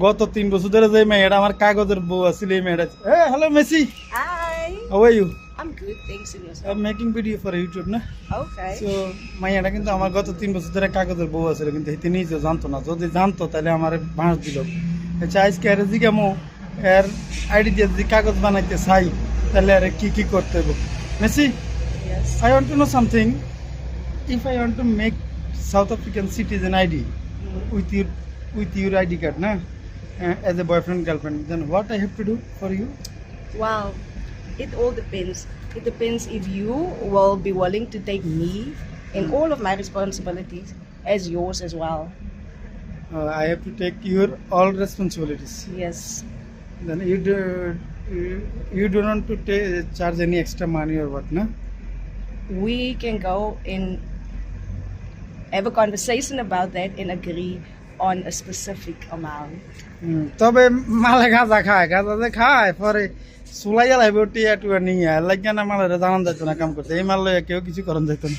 গত তিন বছর ধরে যে মেয়েটা আমার কাগজের বউ আছিল এই মেয়েটা এ hello Messi. How are you I. Making video for YouTube না. সো মাইয়াটা কিন্তু আমার গত তিন বছর ধরে কাগজের বউ আছিল কিন্তু এতে নিজে জানতো না যদি জানতো তাহলে আমার বাঁশ দিল আচ্ছা আজকে আর জিগামো এর আইডি দিয়ে যদি কাগজ বানাইতে চাই তাহলে আর কি কি করতে হবে Messi Yes. I want to know something. If I want to make South African citizen with Mm. With your ID card, na, uh, as a boyfriend girlfriend, then what I have to do for you? Wow. It all depends. It depends if you will be willing to take me in all of my responsibilities as yours as well. Uh, I have to take your all responsibilities. Yes. Then you do you, you do not want to ta- charge any extra money or what, na? We can go and have a conversation about that and agree on a specific amount. হুম, তবে মালে গাঁজা খায় গাঁজা যে খায় পরে সুলাইয়া লাগবে টিয়া টুয়া নিয়ে লাগিয়া না মালের জানান যাইতো না কাম করতে এই মাল কেউ কিছু করেন যাইতো না